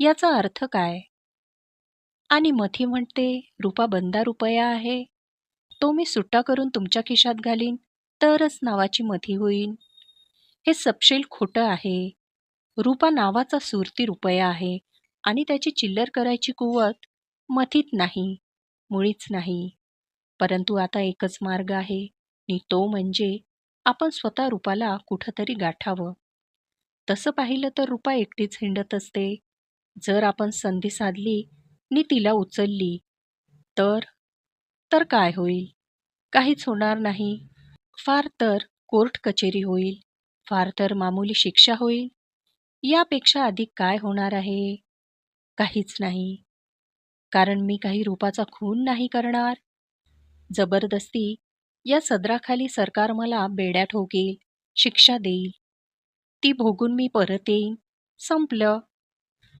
याचा अर्थ काय? आणि मथी म्हणते रुपा बंदा रुपया आहे. तो मी सुट्टा करून तुमच्या खिशात घालीन तरच नावाची मथी होईन. हे सपशेल खोटं आहे. रुपा नावाचा सुरती रुपया आहे आणि त्याची चिल्लर करायची कुवत मथीत नाही मुळीच नाही. परंतु आता एकच मार्ग आहे आणि तो म्हणजे आपण स्वतः रूपाला कुठंतरी गाठावं. तसं पाहिलं तर रूपा एकटीच हिंडत असते. जर आपण संधी साधली नि तिला उचलली तर? तर काय होईल? काहीच होणार नाही. फार तर कोर्ट कचेरी होईल. फार तर मामूली शिक्षा होईल. यापेक्षा अधिक काय होणार आहे? काहीच नाही. कारण मी काही रूपाचा खून नाही करणार. जबरदस्ती या सदराखाली सरकार मला बेड्या ठोकेल शिक्षा देईल. ती भोगून मी परत येईन. संपलं.